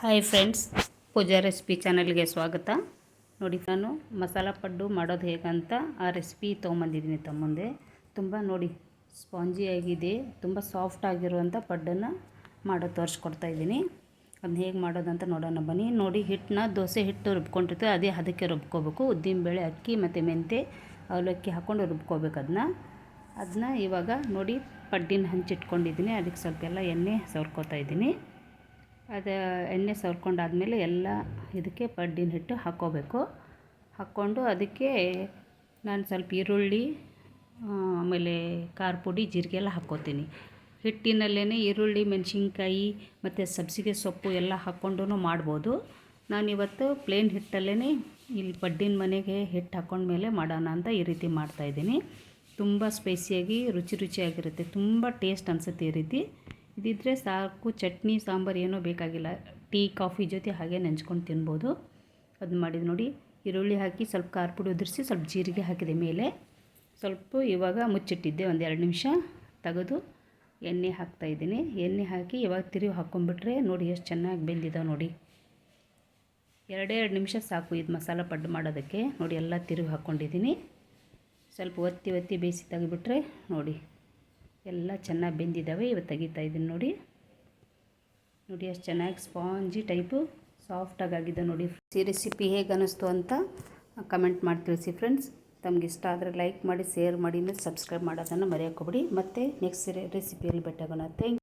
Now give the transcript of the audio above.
Hi friends ಪೂಜಾ recipe ಚಾನಲ್ಗೆ ಸ್ವಾಗತ. ನೋಡಿ, ನಾನು ಮಸಾಲ ಪಡ್ಡು ಮಾಡೋದು ಹೇಗಂತ ಆ ರೆಸಿಪಿ ತೊಗೊಂಬಂದಿದ್ದೀನಿ ತಮ್ಮ ಮುಂದೆ ತುಂಬ ನೋಡಿ, ಸ್ಪಾಂಜಿ ಆಗಿದೆ, ತುಂಬ ಸಾಫ್ಟ್ ಆಗಿರುವಂಥ ಪಡ್ಡನ್ನು ಮಾಡೋದು ತೋರಿಸ್ಕೊಡ್ತಾ ಇದ್ದೀನಿ. ಅದನ್ನ ಹೇಗೆ ಮಾಡೋದಂತ ನೋಡೋಣ ಬನ್ನಿ. ನೋಡಿ, ಹಿಟ್ಟನ್ನ ದೋಸೆ ಹಿಟ್ಟು ರುಬ್ಕೊಂಡಿರ್ತೀವಿ, ಅದೇ ಅದಕ್ಕೆ ರುಬ್ಕೋಬೇಕು. ಉದ್ದಿನಬೇಳೆ ಅಕ್ಕಿ ಮತ್ತು ಮೆಂತೆ, ಅವಲಕ್ಕಿ ಹಾಕ್ಕೊಂಡು ರುಬ್ಕೋಬೇಕು ಅದನ್ನ ಅದನ್ನ ಇವಾಗ ನೋಡಿ, ಪಡ್ಡಿನ ಹಂಚಿಟ್ಕೊಂಡಿದ್ದೀನಿ. ಅದಕ್ಕೆ ಸ್ವಲ್ಪ ಎಲ್ಲ ಎಣ್ಣೆ ಸವರ್ಕೋತಾ ಇದ್ದೀನಿ. ಅದು ಎಣ್ಣೆ ಸವರ್ಕೊಂಡಾದ್ಮೇಲೆ ಎಲ್ಲ ಇದಕ್ಕೆ ಪಡ್ಡಿನ ಹಿಟ್ಟು ಹಾಕ್ಕೋಬೇಕು. ಹಾಕ್ಕೊಂಡು ಅದಕ್ಕೆ ನಾನು ಸ್ವಲ್ಪ ಈರುಳ್ಳಿ ಆಮೇಲೆ ಖಾರ ಪುಡಿ, ಜೀರಿಗೆ ಎಲ್ಲ ಹಾಕ್ಕೋತೀನಿ. ಹಿಟ್ಟಿನಲ್ಲೇ ಈರುಳ್ಳಿ, ಮೆಣಸಿನ್ಕಾಯಿ ಮತ್ತು ಸಬ್ಸಿಗೆ ಸೊಪ್ಪು ಎಲ್ಲ ಹಾಕ್ಕೊಂಡು ಮಾಡ್ಬೋದು. ನಾನಿವತ್ತು ಪ್ಲೇನ್ ಹಿಟ್ಟಲ್ಲೇ ಇಲ್ಲಿ ಪಡ್ಡಿನ ಮನೆಗೆ ಹಿಟ್ಟು ಹಾಕ್ಕೊಂಡ್ಮೇಲೆ ಮಾಡೋಣ ಅಂತ ಈ ರೀತಿ ಮಾಡ್ತಾಯಿದ್ದೀನಿ ತುಂಬ ಸ್ಪೈಸಿಯಾಗಿ, ರುಚಿ ರುಚಿಯಾಗಿರುತ್ತೆ. ತುಂಬ ಟೇಸ್ಟ್ ಅನಿಸುತ್ತೆ ಈ ರೀತಿ. ಇದಿದ್ದರೆ ಸಾಕು, ಚಟ್ನಿ, ಸಾಂಬಾರು ಏನೂ ಬೇಕಾಗಿಲ್ಲ. ಟೀ, ಕಾಫಿ ಜೊತೆ ಹಾಗೆ ನೆಂಚ್ಕೊಂಡು ತಿನ್ಬೋದು. ಅದು ಮಾಡಿದ್ದು ನೋಡಿ, ಈರುಳ್ಳಿ ಹಾಕಿ ಸ್ವಲ್ಪ ಖಾರ ಪುಡಿ ಉದುರಿಸಿ ಸ್ವಲ್ಪ ಜೀರಿಗೆ ಹಾಕಿದೆ ಮೇಲೆ ಸ್ವಲ್ಪ ಇವಾಗ ಮುಚ್ಚಿಟ್ಟಿದ್ದೆ, ಒಂದು ಎರಡು ನಿಮಿಷ ತೆಗೆದು ಎಣ್ಣೆ ಹಾಕ್ತಾಯಿದ್ದೀನಿ ಎಣ್ಣೆ ಹಾಕಿ ಇವಾಗ ತಿರುವಿ ಹಾಕ್ಕೊಂಬಿಟ್ರೆ ನೋಡಿ ಎಷ್ಟು ಚೆನ್ನಾಗಿ ಬೆಂದಿದೆ ನೋಡಿ. ಎರಡೇ ಎರಡು ನಿಮಿಷ ಸಾಕು ಇದು ಮಸಾಲ ಪಡ್ಡು ಮಾಡೋದಕ್ಕೆ. ನೋಡಿ, ಎಲ್ಲ ತಿರುವಿ ಹಾಕ್ಕೊಂಡಿದ್ದೀನಿ ಸ್ವಲ್ಪ ಒತ್ತಿ ಒತ್ತಿ ಬೇಯಿಸಿ ತೆಗಿಬಿಟ್ರೆ ನೋಡಿ. ಎಲ್ಲ ಚೆನ್ನಾಗಿ ಬೆಂದಿದ್ದಾವೆ ಇವತ್ತು ತೆಗಿತಾ ಇದ್ದೀನಿ ನೋಡಿ. ನೋಡಿ ಎಷ್ಟು ಚೆನ್ನಾಗಿ ಸ್ಪಾಂಜಿ ಟೈಪು ಸಾಫ್ಟಾಗಿ ಆಗಿದೆ ನೋಡಿ. ಈ ರೆಸಿಪಿ ಹೇಗೆ ಅನ್ನಿಸ್ತು ಅಂತ ಕಮೆಂಟ್ ಮಾಡಿ ತಿಳಿಸಿ ಫ್ರೆಂಡ್ಸ್. ತಮ್ಗೆ ಇಷ್ಟ ಆದರೆ ಲೈಕ್ ಮಾಡಿ, ಶೇರ್ ಮಾಡಿ ಸಬ್ಸ್ಕ್ರೈಬ್ ಮಾಡೋದನ್ನು ಮರೆಯೋಕ್ಕೋಗ್ಬಿಡಿ ಮತ್ತು ನೆಕ್ಸ್ಟ್ ರೆಸಿಪಿಯಲ್ಲಿ ಭೇಟಿಯಾಗೋಣ. ಥ್ಯಾಂಕ್